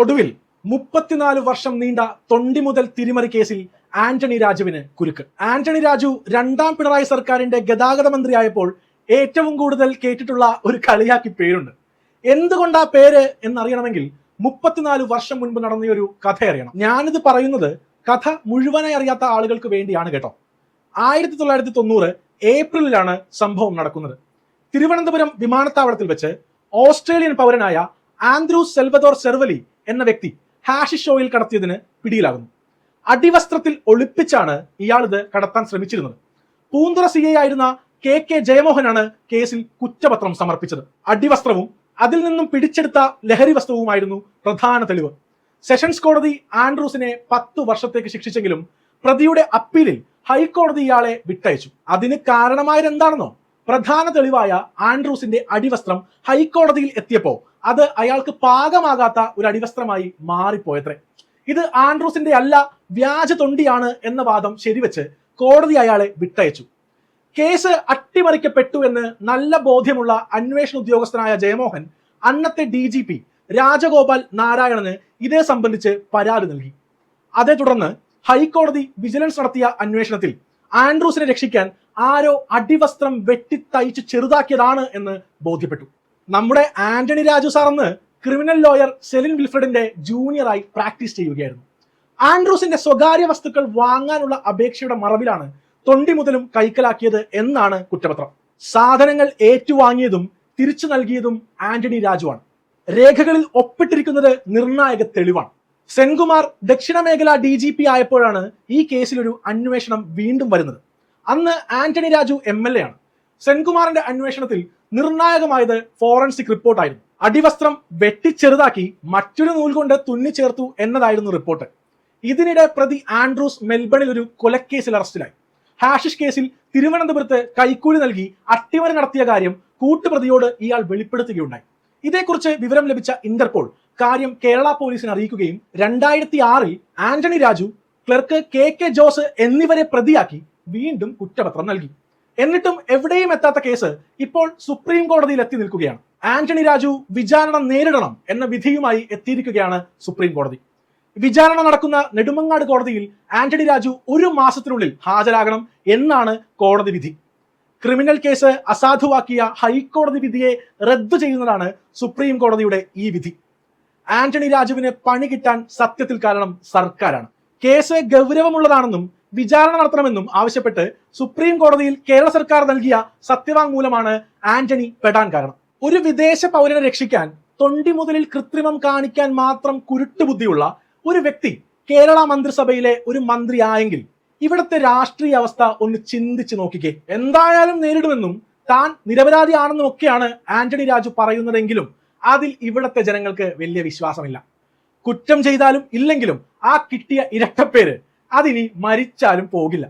ഒടുവിൽ മുപ്പത്തിനാല് വർഷം നീണ്ട തൊണ്ടി മുതൽ തിരിമറി കേസിൽ ആന്റണി രാജുവിന് കുരുക്ക്. ആന്റണി രാജു രണ്ടാം പിണറായി സർക്കാരിന്റെ ഗതാഗത മന്ത്രിയായപ്പോൾ ഏറ്റവും കൂടുതൽ കേട്ടിട്ടുള്ള ഒരു കളിയാക്കി പേരുണ്ട്. എന്തുകൊണ്ടാ പേര് എന്നറിയണമെങ്കിൽ മുപ്പത്തിനാല് വർഷം മുൻപ് നടന്ന ഒരു കഥ അറിയണം. ഞാനിത് പറയുന്നത് കഥ മുഴുവനായി അറിയാത്ത ആളുകൾക്ക് വേണ്ടിയാണ് കേട്ടോ. ആയിരത്തി തൊള്ളായിരത്തി തൊണ്ണൂറ് ഏപ്രിലിലാണ് സംഭവം നടക്കുന്നത്. തിരുവനന്തപുരം വിമാനത്താവളത്തിൽ വെച്ച് ഓസ്ട്രേലിയൻ പൗരനായ ആൻഡ്രൂ സെൽവദോർ സെർവലി എന്ന വ്യക്തി ഹാഷിഷ് ഷോയിൽ കടത്തിയതിന് പിടിയിലാകുന്നു. അടിവസ്ത്രത്തിൽ ഒളിപ്പിച്ചാണ് ഇയാൾ ഇത് കടത്താൻ ശ്രമിച്ചിരുന്നത്. പൂന്തുറ സി ഐ ആയിരുന്ന കെ കെ ജയമോഹനാണ് കേസിൽ കുറ്റപത്രം സമർപ്പിച്ചത്. അടിവസ്ത്രവും അതിൽ നിന്നും പിടിച്ചെടുത്ത ലഹരി വസ്തുവുമായിരുന്നു പ്രധാന തെളിവ്. സെഷൻസ് കോടതി ആൻഡ്രൂസിനെ പത്തു വർഷത്തേക്ക് ശിക്ഷിച്ചെങ്കിലും പ്രതിയുടെ അപ്പീലിൽ ഹൈക്കോടതി ഇയാളെ വിട്ടയച്ചു. അതിന് കാരണമായത് എന്താണെന്നോ പ്രധാന തെളിവായ ആൻഡ്രൂസിന്റെ അടിവസ്ത്രം ഹൈക്കോടതിയിൽ എത്തിയപ്പോൾ അത് അയാൾക്ക് പാകമാകാത്ത ഒരു അടിവസ്ത്രമായി മാറിപ്പോയത്രേ. ഇത് ആൻഡ്രൂസിന്റെ അല്ല വ്യാജ തൊണ്ടിയാണ് എന്ന വാദം ശരിവെച്ച് കോടതി അയാളെ വിട്ടയച്ചു. കേസ് അട്ടിമറിക്കപ്പെട്ടു എന്ന് നല്ല ബോധ്യമുള്ള അന്വേഷണ ഉദ്യോഗസ്ഥനായ ജയമോഹൻ അന്നത്തെ ഡി ജി പി രാജഗോപാൽ നാരായണന് ഇതേ സംബന്ധിച്ച് പരാതി നൽകി. അതേ തുടർന്ന് ഹൈക്കോടതി വിജിലൻസ് നടത്തിയ അന്വേഷണത്തിൽ ആൻഡ്രൂസിനെ രക്ഷിക്കാൻ ആരോ അടിവസ്ത്രം വെട്ടിത്തയ്ച്ച് ചെറുതാക്കിയതാണ് എന്ന് ബോധ്യപ്പെട്ടു. നമ്മുടെ ആന്റണി രാജു സാർ എന്ന് ക്രിമിനൽ ലോയർ സെലിൻ വിൽഫ്രഡിന്റെ ജൂനിയറായി പ്രാക്ടീസ് ചെയ്യുകയായിരുന്നു. ആൻഡ്രൂസിന്റെ സ്വകാര്യ വസ്തുക്കൾ വാങ്ങാനുള്ള അപേക്ഷയുടെ മറവിലാണ് തൊണ്ടി മുതലും കൈക്കലാക്കിയത് എന്നാണ് കുറ്റപത്രം. സാധനങ്ങൾ ഏറ്റുവാങ്ങിയതും തിരിച്ചു നൽകിയതും ആന്റണി രാജുവാണ് രേഖകളിൽ ഒപ്പിട്ടിരിക്കുന്നത് നിർണായക തെളിവാണ്. സെൻകുമാർ ദക്ഷിണ മേഖല ഡി ജി പി ആയപ്പോഴാണ് ഈ കേസിലൊരു അന്വേഷണം വീണ്ടും വരുന്നത്. അന്ന് Antony Raju M L A ആണ്. സെൻകുമാറിന്റെ അന്വേഷണത്തിൽ നിർണായകമായത് ഫോറൻസിക് റിപ്പോർട്ടായിരുന്നു. അടിവസ്ത്രം വെട്ടിച്ചെറുതാക്കി മറ്റൊരു നൂൽ കൊണ്ട് തുന്നിച്ചേർത്തു എന്നതായിരുന്നു റിപ്പോർട്ട്. ഇതിനിടെ പ്രതി ആൻഡ്രൂസ് മെൽബണിൽ ഒരു കൊലക്കേസിൽ അറസ്റ്റിലായി. ഹാഷിഷ് കേസിൽ തിരുവനന്തപുരത്ത് കൈക്കൂലി നൽകി അട്ടിമറി നടത്തിയ കാര്യം കൂട്ടുപ്രതിയോട് ഇയാൾ വെളിപ്പെടുത്തുകയുണ്ടായി. ഇതേക്കുറിച്ച് വിവരം ലഭിച്ച ഇന്റർപോൾ കാര്യം കേരള പോലീസിനെ അറിയിക്കുകയും രണ്ടായിരത്തി ആറിൽ Antony Raju clerk K K Jose എന്നിവരെ പ്രതിയാക്കി വീണ്ടും കുറ്റപത്രം നൽകി. എന്നിട്ടും എവിടെയും എത്താത്ത കേസ് ഇപ്പോൾ സുപ്രീം കോടതിയിൽ എത്തി നിൽക്കുകയാണ്. ആന്റണി രാജു വിചാരണ നേരിടണം എന്ന വിധിയുമായി എത്തിയിരിക്കുകയാണ് സുപ്രീം കോടതി. വിചാരണ നടക്കുന്ന നെടുമങ്ങാട് കോടതിയിൽ ആന്റണി രാജു ഒരു മാസത്തിനുള്ളിൽ ഹാജരാകണം എന്നാണ് കോടതി വിധി. ക്രിമിനൽ കേസ് അസാധുവാക്കിയ ഹൈക്കോടതി വിധിയെ റദ്ദു ചെയ്യുന്നതാണ് സുപ്രീം കോടതിയുടെ ഈ വിധി. ആന്റണി രാജുവിന് പണി കിട്ടാൻ സത്യത്തിൽ കാരണം സർക്കാരാണ്. കേസ് ഗൗരവമുള്ളതാണെന്നും വിചാരണ നടത്തണമെന്നും ആവശ്യപ്പെട്ട് സുപ്രീം കോടതിയിൽ കേരള സർക്കാർ നൽകിയ സത്യവാങ്മൂലമാണ് ആന്റണി പെടാൻ കാരണം. ഒരു വിദേശ പൗരനെ രക്ഷിക്കാൻ തൊണ്ടി മുതലിൽ കൃത്രിമം കാണിക്കാൻ മാത്രം കുരുട്ടുബുദ്ധിയുള്ള ഒരു വ്യക്തി കേരള മന്ത്രിസഭയിലെ ഒരു മന്ത്രിയായെങ്കിൽ ഇവിടുത്തെ രാഷ്ട്രീയ അവസ്ഥ ഒന്ന് ചിന്തിച്ചു നോക്കിക്കേ. എന്തായാലും നേരിടുമെന്നും താൻ നിരപരാധിയാണെന്നും ഒക്കെയാണ് ആന്റണി രാജു പറയുന്നതെങ്കിലും അതിൽ ഇവിടുത്തെ ജനങ്ങൾക്ക് വലിയ വിശ്വാസമില്ല. കുറ്റം ചെയ്താലും ഇല്ലെങ്കിലും ആ കിട്ടിയ ഇരട്ടപ്പേര് അതിനി മരിച്ചാലും പോകില്ല.